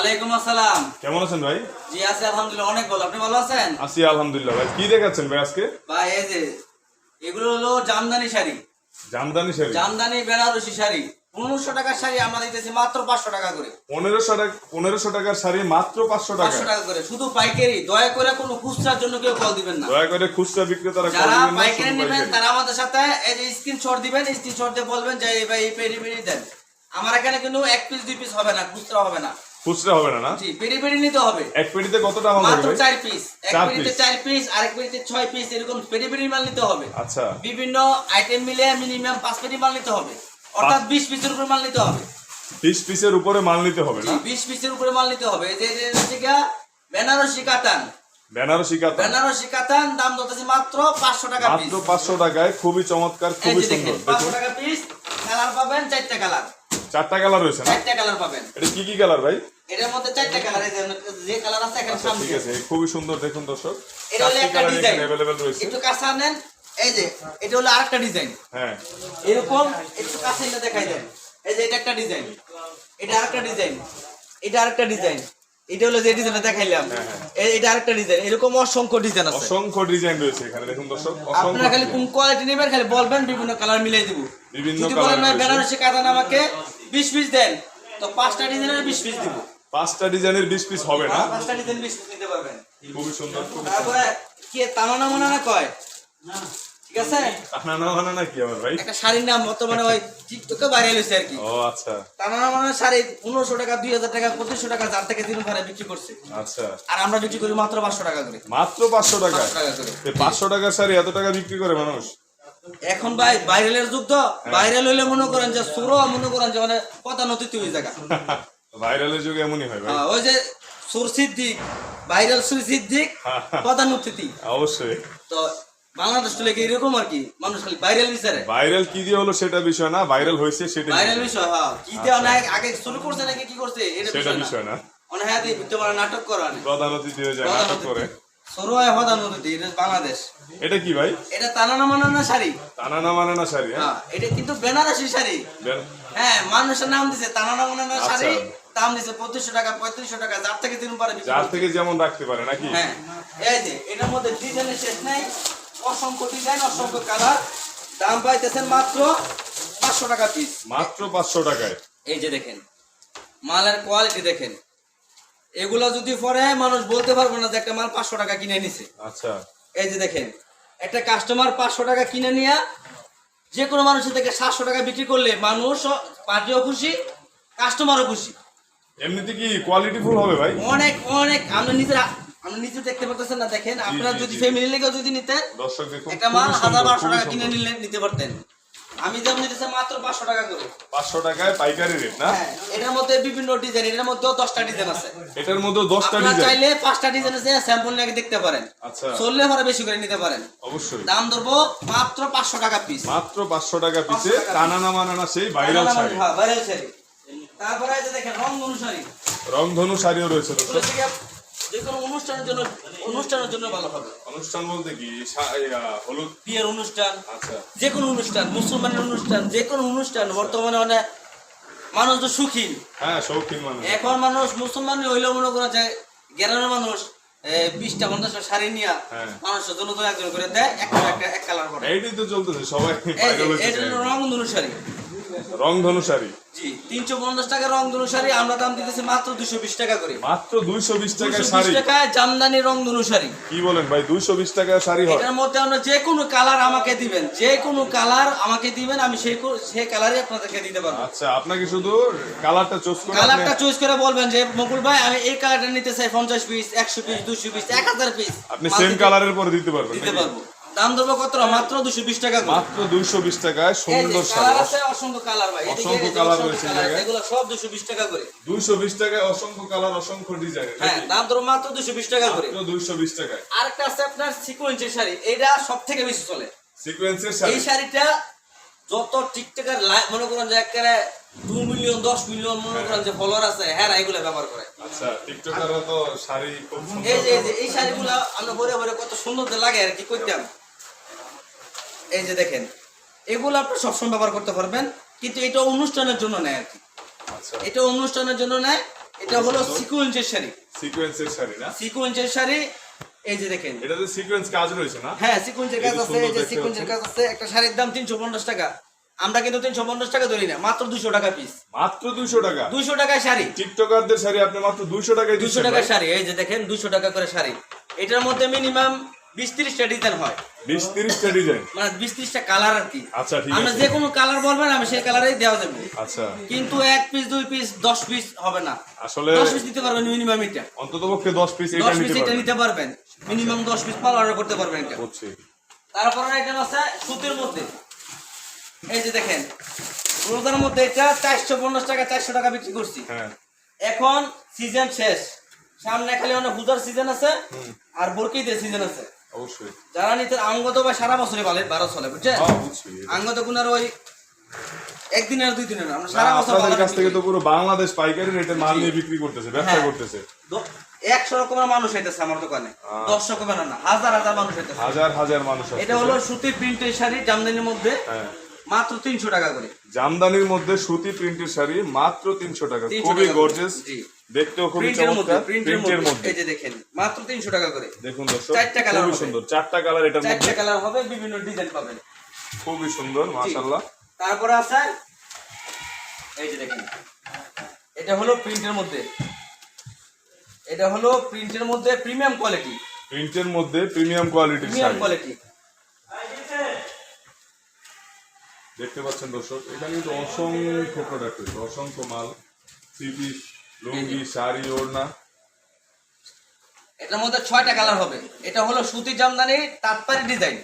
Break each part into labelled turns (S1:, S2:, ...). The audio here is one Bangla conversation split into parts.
S1: ওয়ালাইকুম আসসালাম।
S2: কেমন আছেন ভাই?
S1: জি আছি আলহামদুলিল্লাহ। অনেক ভালো। আপনি ভালো আছেন?
S2: আছি আলহামদুলিল্লাহ ভাই। কি দেখাচ্ছেন ভাই আজকে?
S1: ভাই এই যে এগুলো হলো জামদানি শাড়ি।
S2: জামদানি শাড়ি?
S1: জামদানি বেনারসি শাড়ি। পনেরোশো টাকার শাড়ি আমরা দিতেছি মাত্র পাঁচশো টাকা করে।
S2: পনেরোশো টাকা পনেরোশো টাকার শাড়ি মাত্র পাঁচশো টাকা?
S1: পাঁচশো টাকা করে। শুধু পাইকারি। দয়া করে কোনো খুচরার জন্য কেউ কল দিবেন না।
S2: দয়া করে খুচরা বিক্রেতারা
S1: যারা পাইকারি নেবেন তারা আমাদের সাথে এই যে স্ক্রিনশট দিবেন স্ক্রিনশট দিয়ে বলবেন যে ভাই এই পেরি পেরি দেন। আমার এখানে কিন্তু এক পিস দুই পিস হবে না খুচরা হবে না।
S2: খুচরা হবে না না?
S1: জি পেরি পেরি নিতে হবে।
S2: এক পেটিতে কত টাকা মাল
S1: মাত্র
S2: হবে ভাই
S1: চার পিস এক
S2: piece।
S1: চার পিস আরেক পেরিতে ছয় পিস এরকম পেরি পেরি মাল নিতে হবে।
S2: আচ্ছা।
S1: বিভিন্ন আইটেম মিলে মিনিমাম পাঁচ পেটি মাল নিতে হবে। অর্থাৎ বিশ পিসের উপরে মাল নিতে হবে।
S2: বিশ পিসের উপরে মাল নিতে হবে না?
S1: বিশ পিসের উপরে মাল নিতে হবে। এই যে এটা হচ্ছে বেনারসি কাতান।
S2: বেনারসি কাতান।
S1: বেনারসি কাতান দাম ধরতেছে মাত্র পাঁচশো টাকা পিস
S2: মাত্র পাঁচশো টাকায় খুবই চমৎকার খুবই সুন্দর।
S1: পাঁচশো
S2: দেখুন
S1: টাকা পিস কালার পাবেন চারটা কালার।
S2: চারটা কালার রয়েছে না?
S1: চারটা কালার পাবেন।
S2: এটা কি কি কালার ভাই?
S1: এটার মধ্যে চারটা কালার এই যে কালার আছে এখানে
S2: আচ্ছা
S1: সামনে।
S2: ঠিক আছে খুবই সুন্দর দেখুন দর্শক।
S1: এটা হলো একটা ডিজাইন
S2: অ্যাভেলেবেল রয়েছে।
S1: একটু কাছে নেন এই যে এটা হলো আরেকটা ডিজাইন
S2: হ্যাঁ।
S1: এরকম একটু কাছে এনে দেখাই দেন। এই যে এটা একটা ডিজাইন এটা আরেকটা ডিজাইন এটা আরেকটা ডিজাইন এটা হলো যে ডিজাইনটা দেখাইলাম। এই- এটা আরেকটা ডিজাইন এরকম অসংখ্য ডিজাইন আছে।
S2: অসংখ্য ডিজাইন রয়েছে এখানে দেখুন দর্শক
S1: আপনারা খালি কোন কোয়ালিটি নেবেন খালি বলবেন বিভিন্ন কালার মিলাই দিব।
S2: বিভিন্ন
S1: যদি
S2: colour
S1: বলেন
S2: রয়েছে।
S1: বেনারসি কাতান আমাকে 20 পিস দেন তো পাঁচটা ডিজাইনের 20 পিস দিব।
S2: পাঁচটা ডিজাইনের বিশ পিস হবে না?
S1: পাঁচটা ডিজাইন 20 পিস নিতে পারবেন।
S2: খুবই সুন্দর
S1: তারপরে কে তামানা মানা না। কয় ঠিক আছে?
S2: না না মানে না কি আমার ভাই?
S1: একটা শাড়ির নাম বর্তমানে ওই টিকটকে ভাইরাল হয়েছে আর কি।
S2: ও আচ্ছা।
S1: তামানা মানা শাড়ি পনেরোশো টাকা দুই হাজার টাকা পঁচিশশো টাকা যার থেকে দিন ভাড়া বিক্রি করছে।
S2: আচ্ছা।
S1: আর আমরা বিক্রি করি মাত্র পাঁচশো টাকা করে।
S2: মাত্র পাঁচশো টাকা?
S1: পাঁচশো টাকা করে।
S2: পাঁচশো টাকার শাড়ি এত টাকা বিক্রি করে মানুষ?
S1: এখন ভাই ভাইরালের যুগ তো
S2: হ্যাঁ।
S1: ভাইরাল হইলে মনে করেন যে সুরো মনে করেন যে মানে পতানতিত হয়ে জায়গা
S2: ভাইরালের যুগে এমনই হয় ভাই।
S1: হ্যাঁ, ওই যে সুর সিদ্দিক ভাইরাল সুর সিদ্দিক
S2: হ্যাঁ।
S1: পতানুতিথি
S2: অবশ্যই।
S1: তো বাংলাদেশ তো লেগে এরকম আর কি মানুষ খালি ভাইরাল বিচারে।
S2: ভাইরাল কি দিয়ে হলো সেটা বিষয় না ভাইরাল হয়েছে সেটা
S1: ভাইরাল বিষয় হ্যাঁ। কি দেওয়া নাই আগে শুরু করছে নাকি কি করছে এটা
S2: সেটা
S1: বিষয় না।
S2: না।
S1: অনেক দিয়ে তোমার নাটক করা
S2: প্রধান অতিথি হয়ে যায় নাটক করে।
S1: এটা বাংলাদেশ।
S2: এটা কি ভাই?
S1: এটা তানানা মানানা শাড়ি।
S2: হ্যাঁ?
S1: হ্যাঁ এটা কিন্তু বেনারসি শাড়ি। হ্যাঁ মানুষের নাম দিছে তানানা মানানা
S2: আচ্ছা।
S1: শাড়ি দাম দিছে পঁচিশশো টাকা পঁয়ত্রিশশো টাকা যার থেকে দিন পারে
S2: যার থেকে যেমন রাখতে পারে নাকি?
S1: হ্যাঁ এই যে এটার মধ্যে ডিজাইনের শেষ নাই অসংখ্য ডিজাইন অসংখ্য কালার। দাম পাইতেছেন মাত্র পাঁচশো টাকা পিস
S2: মাত্র পাঁচশো টাকায়।
S1: এই যে দেখেন মালের কোয়ালিটি দেখেন। এগুলা যদি পরে মানুষ বলতে পারবে না যে একটা মাল পাঁচশো টাকা কিনে নিছে।
S2: আচ্ছা।
S1: এই যে দেখেন একটা কাস্টমার পাঁচশো টাকা কিনে নিয়ে যে কোনো মানুষের থেকে সাতশো টাকা বিক্রি করলে মানুষ পার্টিও খুশি কাস্টমারও খুশি।
S2: এমনিতে কি কোয়ালিটি ফুল হবে ভাই?
S1: অনেক অনেক। আমরা নিজেরা আমরা নিজে দেখতে পারতেছেন না দেখেন। আপনারা যদি। ফ্যামিলি লেগেও যদি নিতেন একটা মাল হাজার বারোশো টাকা কিনে। নিলে নিতে পারতেন। আমি যেমন নিতেছি মাত্র পাঁচশো টাকা করে।
S2: পাঁচশো টাকায় পাইকারি রেট না?
S1: হ্যাঁ এটার মধ্যে বিভিন্ন ডিজাইন এটার মধ্যেও দশটা ডিজাইন আছে।
S2: এটার মধ্যে দশটা ডিজাইন
S1: চাইলে পাঁচটা ডিজাইন আছে স্যাম্পল নিয়ে দেখতে পারেন।
S2: আচ্ছা।
S1: চললে পরে বেশি করে নিতে পারেন।
S2: অবশ্যই।
S1: দাম ধরবো মাত্র পাঁচশো টাকা পিস
S2: মাত্র পাঁচশো টাকা পিসে
S1: 500 টাকা
S2: টানা না মানানা সেই ভাইরাল শাড়ি।
S1: হ্যাঁ ভাইরাল শাড়ি। তারপরে দেখেন রং অনুসারী
S2: রংধনু শাড়িও রয়েছে দর্শক
S1: যে কোনো অনুষ্ঠানের জন্য অনুষ্ঠানের জন্য ভালো হবে।
S2: অনুষ্ঠান বলতে কি? সা- এই, আহ, হলুদ?
S1: বিয়ের অনুষ্ঠান
S2: আচ্ছা।
S1: যে কোনো অনুষ্ঠান মুসলমানের অনুষ্ঠান যে কোনো অনুষ্ঠান বর্তমানে অনেক মানুষ তো সুখী।
S2: হ্যাঁ শৌখিন মানুষ।
S1: এখন মানুষ মুসলমান হইলেও মনে করা যায় গ্রামের মানুষ বিশটা পঞ্চাশটা শাড়ি নিয়ে
S2: হ্যাঁ।
S1: মানুষের জন্য তো একজন করে দেয় একটা একটা এক কালার করে।
S2: এইটাই তো চলতেছে সবাই
S1: হলো রংধনু শাড়ি
S2: রংধনু শাড়ি।
S1: জি তিনশো পঞ্চাশ টাকা রংধনু শাড়ি আমরা দাম দিতেছি মাত্র দুশো বিশ টাকা করে।
S2: মাত্র দুইশো বিশ
S1: বিশ
S2: শাড়ি।
S1: টাকায় জামদানি রংধনু শাড়ি।
S2: কি বলেন ভাই দুইশো বিশ টাকায় শাড়ি হয়?
S1: এটার মধ্যে আমরা যে কোনো কালার আমাকে দিবেন যে কোনো কালার আমাকে দিবেন আমি সেই কালারই আপনাদেরকে দিতে পারব।
S2: আচ্ছা আপনাকে শুধু কালারটা চুজ করে
S1: কালারটা চুজ করে বলবেন যে মুকুল ভাই আমি এই কালারটা নিতে চাই পঞ্চাশ পিস একশো পিস দুশো পিস এক হাজার পিস
S2: আপনি সেম কালারের পরে দিতে পারবেন
S1: দিতে পারব। দাম ধরবো কত? মাত্র দুশো বিশ টাকা
S2: মাত্র দুইশো বিশ টাকায় সুন্দর
S1: কালার আছে অসংখ্য কালার ভাই।
S2: অসংখ্য কালার রয়েছে এই
S1: কালার,
S2: জায়গায়।
S1: এগুলো সব দুশো বিশ টাকা করে।
S2: দুইশো বিশ টাকায় অসংখ্য কালার অসংখ্য ডিজাইন
S1: হ্যাঁ দাম ধরো মাত্র দুশো বিশ টাকা করে।
S2: দুইশো বিশ টাকায়।
S1: আরেকটা আছে আপনার সিকোয়েন্সের শাড়ি। এটা সব থেকে বেশি চলে।
S2: সিকোয়েন্সের শাড়ি?
S1: এই শাড়িটা যত টিকটকের মনে করেন যে একেবারে দু মিলিয়ন দশ মিলিয়ন মনে করেন যে ফলোয়ার আছে হ্যাঁ এগুলো ব্যবহার করে।
S2: আচ্ছা টিকটকাররা তো শাড়ি
S1: এই যে এই যে এই শাড়িগুলো আমরা ভরে ভরে কত সুন্দর লাগে আর কি করতাম এই যে দেখেন এগুলো আপনি সবসময় ব্যবহার করতে পারবেন কিন্তু এটা অনুষ্ঠানের জন্য নেয় আর কি।
S2: আচ্ছা।
S1: এটা অনুষ্ঠানের জন্য নেয় এটা হলো সিকুয়েন্সের শাড়ি।
S2: সিকোয়েন্সের শাড়ি না?
S1: সিকুয়েন্সের শাড়ি এই যে দেখেন।
S2: এটাতে সিকোয়েন্স কাজ রয়েছে না?
S1: হ্যাঁ সিকুয়েন্সের কাজ আছে এই যে সিকুয়েন্সের কাজ আছে একটা শাড়ির দাম তিনশো পঞ্চাশ টাকা। আমরা কিন্তু তিনশো পঞ্চাশ টাকা ধরি না মাত্র দুশো টাকা পিস
S2: মাত্র দুইশো টাকা?
S1: দুশো টাকায় শাড়ি।
S2: টিকটকারদের শাড়ি আপনি মাত্র দুইশো টাকায়
S1: দুশো
S2: দিচ্ছেন
S1: টাকার শাড়ি এই যে দেখেন দুশো টাকা করে শাড়ি। এটার মধ্যে মিনিমাম বিশ ত্রিশটা ডিজাইন হয়।
S2: বিশ তিরিশটা ডিজাইন
S1: মানে বিশ ত্রিশটা কালার আর কি।
S2: আচ্ছা ঠিক
S1: আমরা যে কোনো কালার বলবেন আমি সেই কালারেই দেওয়া যাবে।
S2: আচ্ছা।
S1: কিন্তু এক পিস দুই পিস দশ পিস হবে না।
S2: আসলে
S1: দশ পিস দিতে পারবেন মিনিমাম এটা।
S2: অন্তত পক্ষে দশ পিস এটা
S1: দশ পিস এটা নিতে পারবেন। মিনিমাম দশ পিস মাল অর্ডার করতে পারবেন এটা।
S2: বুঝছি।
S1: তারপরে আইটেম আছে সুতির মধ্যে। এই যে দেখেন রোজার মধ্যে এটা চারশো পঞ্চাশ টাকা চারশো টাকা বিক্রি করছি।
S2: হ্যাঁ।
S1: এখন সিজন শেষ। সামনে খালি অনেক সিজন আছে আর বরকিদের সিজন আছে।
S2: অবশ্যই।
S1: যারা নিতে আঙ্গত বা সারা বারো চলে বুঝছেন?
S2: হ্যাঁ
S1: আঙ্গত গুনার ওই একদিনের দুই দিনের আমরা সারা বছর
S2: আপনাদের কাছ থেকে তো পুরো বাংলাদেশ পাইকারি রেটে মাল নিয়ে বিক্রি করতেছে ব্যবসা
S1: হ্যাঁ।
S2: করতেছে।
S1: একশো রকমের মানুষ হইতেছে আমার দোকানে।
S2: আহ।
S1: দশ রকমের না হাজার হাজার মানুষ হইতেছে
S2: হাজার হাজার মানুষ
S1: এটা হলো সুতির প্রিন্টের শাড়ি জামদানির মধ্যে
S2: হ্যাঁ।
S1: মাত্র তিনশো টাকা করে।
S2: জামদানির মধ্যে সুতি প্রিন্টের শাড়ি মাত্র তিনশো টাকা। খুবই গর্জেস। দেখতেও খুবই চমৎকার।
S1: প্রিন্টের মধ্যে।
S2: মধ্যে।
S1: এই যে দেখেন মাত্র তিনশো টাকা করে।
S2: দেখুন দর্শক
S1: চারটা
S2: খুবই সুন্দর। চারটা কালার এটার মধ্যে।
S1: চারটা কালার হবে বিভিন্ন ডিজাইন পাবেন।
S2: খুবই সুন্দর
S1: তারপরে আছে এই যে দেখেন এটা হলো প্রিন্টের মধ্যে। এটা হলো প্রিন্টের মধ্যে প্রিমিয়াম কোয়ালিটি
S2: প্রিন্টের মধ্যে প্রিমিয়াম কোয়ালিটির
S1: প্রিমিয়াম কোয়ালিটি
S2: দেখতে পাচ্ছেন দর্শক এখানে কিন্তু অসংখ্য প্রোডাক্ট রয়েছে। অসংখ্য মাল থ্রি পিস লুঙ্গি শাড়ি ওড়না।
S1: এটার মধ্যে ছয়টা কালার হবে। এটা হলো সুতি জামদানির তাৎপারি ডিজাইন।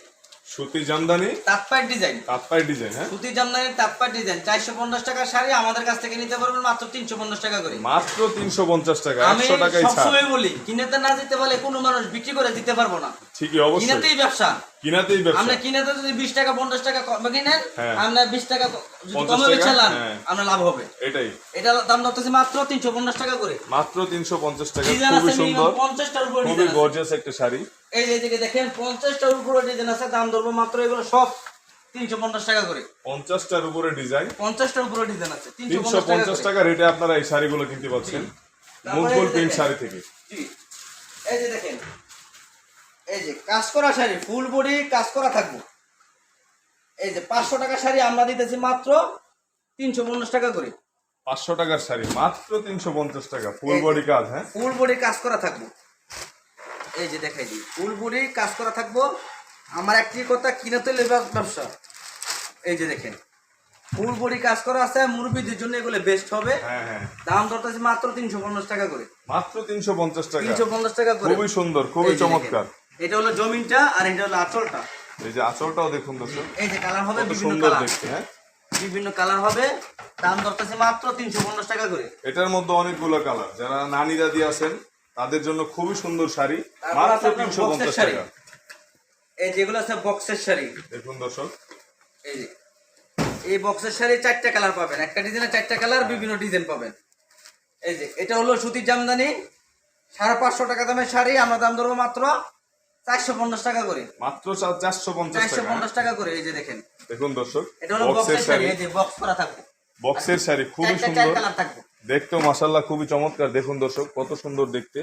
S2: সুতি জামদানি
S1: তাৎপারি ডিজাইন।
S2: তাৎপাই ডিজাইন হ্যাঁ?
S1: সুতি জামদানির তাৎপার ডিজাইন। চারশো পঞ্চাশ টাকার শাড়ি আমাদের কাছ থেকে নিতে পারবেন মাত্র তিনশো পঞ্চাশ টাকা করে।
S2: মাত্র তিনশো পঞ্চাশ টাকা
S1: আমি সবসময় বলি কিনেতে না দিতে পারলে কোনো মানুষ বিক্রি করে দিতে পারব না।
S2: ঠিকই অবশ্যই।
S1: কিনেতেই ব্যবসা।
S2: কিনাতেই ব্যবসা।
S1: আমরা কিনেতে যদি বিশ টাকা পঞ্চাশ টাকা কমে কিনেন
S2: হ্যাঁ।
S1: আমরা বিশ টাকা যদি কমে বেচালাম
S2: হ্যাঁ।
S1: আমরা লাভ হবে।
S2: এটাই।
S1: এটা দাম ধরতেছে মাত্র তিনশো পঞ্চাশ টাকা করে।
S2: মাত্র তিনশো পঞ্চাশ টাকা
S1: ডিজাইন
S2: খুবই সুন্দর
S1: পঞ্চাশটার উপর
S2: খুবই গর্জিয়াস একটা শাড়ি।
S1: এই যে এদিকে দেখেন পঞ্চাশটার উপরে ডিজাইন আছে দাম ধরবো মাত্র এগুলো সব তিনশো পঞ্চাশ টাকা করে।
S2: পঞ্চাশটার উপরে ডিজাইন।
S1: পঞ্চাশটার উপরে ডিজাইন আছে তিনশো
S2: তিনশো
S1: পঞ্চাশ
S2: পঞ্চাশ
S1: টাকা
S2: টাকা রেটে আপনারা এই শাড়িগুলো কিনতে পাচ্ছেন। মুখবুল প্রিন্ট শাড়ি থেকে।
S1: জি। এই যে দেখেন এই যে কাজ করা শাড়ি ফুল বডি কাজ করা থাকব। এই যে পাঁচশো টাকা শাড়ি আমরা দিতেছি মাত্র তিনশো পঞ্চাশ টাকা করে।
S2: পাঁচশো টাকার শাড়ি মাত্র তিনশো পঞ্চাশ টাকা ফুল বডি কাজ হ্যাঁ?
S1: ফুল বডি কাজ করা থাকব। এই যে দেখাই দিই ফুল বডি কাজ করা থাকব। আমার একটি কথা কিনে তো ব্যবসা। এই যে দেখেন ফুল বডি কাজ করা আছে মুরব্বীদের জন্য এগুলো বেস্ট হবে।
S2: হ্যাঁ হ্যাঁ।
S1: দাম ধরতেছে মাত্র তিনশো পঞ্চাশ টাকা করে।
S2: মাত্র তিনশো পঞ্চাশ টাকা।
S1: তিনশো পঞ্চাশ টাকা করে।
S2: খুবই সুন্দর খুবই চমৎকার।
S1: এটা হলো জমিনটা আর এটা হলো আঁচলটা।
S2: এই যে আঁচলটাও দেখুন দর্শক
S1: এই যে কালার হবে বিভিন্ন কালার।
S2: দেখতে হ্যাঁ?
S1: বিভিন্ন কালার হবে দাম ধরতেছে মাত্র তিনশো পঞ্চাশ টাকা করে।
S2: এটার মধ্যে অনেকগুলো কালার যারা নানি দাদি আছেন তাদের জন্য খুবই সুন্দর শাড়ি মাত্র তিনশো পঞ্চাশ। টাকা।
S1: এই যেগুলো আছে বক্সের শাড়ি।
S2: দেখুন দর্শক।
S1: এই যে এই বক্সের শাড়ি চারটা কালার পাবেন। একটা ডিজাইনে চারটা কালার বিভিন্ন ডিজাইন পাবেন। এই যে এটা হলো সুতির জামদানি। সাড়ে পাঁচশো টাকা দামের শাড়ি আমরা দাম ধরবো মাত্র চারশো পঞ্চাশ টাকা করে।
S2: মাত্র চারশো পঞ্চাশ
S1: চারশো পঞ্চাশ টাকা করে এই যে দেখেন।
S2: দেখুন দর্শক
S1: এটা হলো
S2: বক্সের
S1: শাড়ি
S2: শাড়ি।
S1: এই যে বক্স করা থাকবে।
S2: বক্সের শাড়ি খুবই সুন্দর। দেখতেও মাসাল্লাহ খুবই চমৎকার। দেখুন দর্শক কত সুন্দর দেখতে।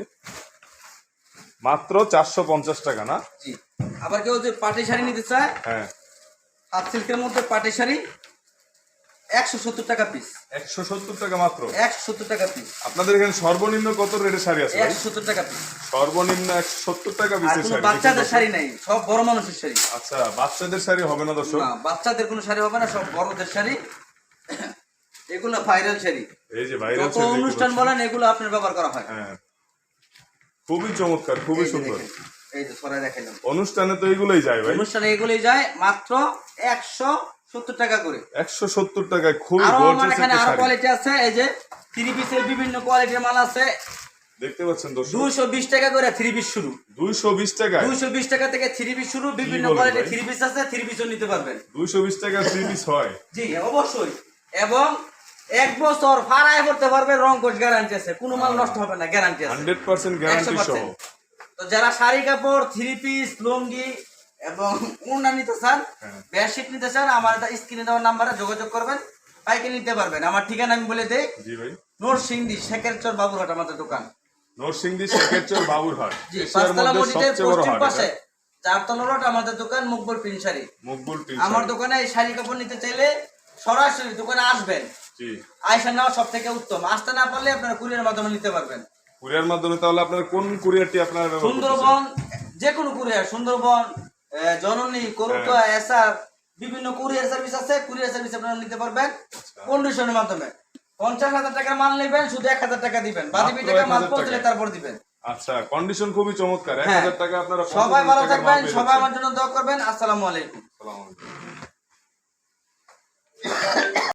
S2: মাত্র চারশো পঞ্চাশ টাকা না?
S1: আবার কেউ যদি পাটি শাড়ি নিতে চায়
S2: হ্যাঁ।
S1: হাফ সিল্কের মধ্যে পাটি শাড়ি একশো সত্তর টাকা পিস
S2: একশো সত্তর টাকা মাত্র?
S1: একশো সত্তর টাকা পিস
S2: আপনাদের এখানে সর্বনিম্ন কত রেটের শাড়ি আছে?
S1: একশো সত্তর টাকা পিস
S2: সর্বনিম্ন একশো সত্তর টাকা পিসের শাড়ি
S1: বাচ্চাদের শাড়ি নাই সব বড় মানুষের শাড়ি।
S2: আচ্ছা বাচ্চাদের শাড়ি হবে না দর্শক?
S1: না বাচ্চাদের কোনো শাড়ি হবে না সব বড়দের শাড়ি। এগুলো ভাইরাল শাড়ি।
S2: এই যে ভাইরাল শাড়ি
S1: অনুষ্ঠান বলেন এগুলো আপনার ব্যবহার করা হয়।
S2: হ্যাঁ। খুবই চমৎকার খুবই সুন্দর।
S1: এই যে সরাই দেখাইলাম
S2: অনুষ্ঠানে তো এগুলোই যায় ভাই।
S1: অনুষ্ঠানে এগুলোই যায় মাত্র একশো সত্তর টাকা করে।
S2: একশো সত্তর টাকায় খুবই গর্জিয়াস
S1: এখানে
S2: একটা আরও
S1: কোয়ালিটি আছে এই যে থ্রি পিসের বিভিন্ন কোয়ালিটির মাল আছে।
S2: দেখতে পাচ্ছেন দর্শক।
S1: দুইশো বিশ টাকা করে থ্রি পিস শুরু।
S2: দুইশো বিশ টাকায়?
S1: দুইশো বিশ টাকা থেকে থ্রি পিস শুরু বিভিন্ন কোয়ালিটির? থ্রি পিস আছে থ্রি পিসও নিতে পারবেন।
S2: দুইশো বিশ টাকা থ্রি পিস হয়।
S1: জি অবশ্যই। এবং এক বছর ফাড়ায় করতে পারবে রং কোচ গ্যারান্টি আছে। কোনো মাল নষ্ট হবে না গ্যারান্টি আছে।
S2: হান্ড্রেড পার্সেন্ট গ্যারান্টি সহ।
S1: তো যারা শাড়ি কাপড় থ্রি পিস লুঙ্গি এবং উন্না নিতে চান
S2: হ্যাঁ।
S1: বেডশিট নিতে চান আমার স্ক্রিনে দেওয়ার নাম্বারে যোগাযোগ করবেন পাইকে নিতে পারবেন। আমার ঠিকানা আমি বলে দেই
S2: জি ভাই।
S1: নরসিংদী শেখেরচর বাবুরহাট আমাদের দোকান।
S2: নরসিংদী শেখেরচর বাবুরহাট।
S1: জি পাঁচতলা মসজিদের পশ্চিম পাশে চারতলা রোড আমাদের দোকান মুকবুল প্রিন্ট শাড়ি।
S2: মকবুল
S1: আমার দোকানে এই শাড়ি কাপড় নিতে চাইলে সরাসরি দোকানে আসবেন।
S2: জি।
S1: আয়সা নেওয়া সব থেকে উত্তম। আসতে না পারলে আপনারা কুরিয়ার মাধ্যমে নিতে পারবেন।
S2: কুরিয়ার মাধ্যমে তাহলে আপনার কোন কুরিয়ারটি আপনারা?
S1: সুন্দরবন যে কোনো কুরিয়ার সুন্দরবন জননী করুকা
S2: হ্যাঁ।
S1: এসআর বিভিন্ন কুরিয়ার সার্ভিস আছে কুরিয়ার সার্ভিস আপনারা নিতে পারবেন কন্ডিশনের মাধ্যমে পঞ্চাশ হাজার টাকার মাল নেবেন শুধু এক হাজার টাকা দিবেন বাকি টাকা মাল
S2: 1000
S1: পৌঁছলে তারপর দিবেন
S2: আচ্ছা কন্ডিশন খুবই চমৎকার এক
S1: হ্যাঁ।
S2: হাজার টাকা আপনারা
S1: সবাই ভালো থাকবেন সবাই। আমার জন্য দোয়া করবেন আসসালামু আলাইকুম
S2: আসসালামু আলাইকুম।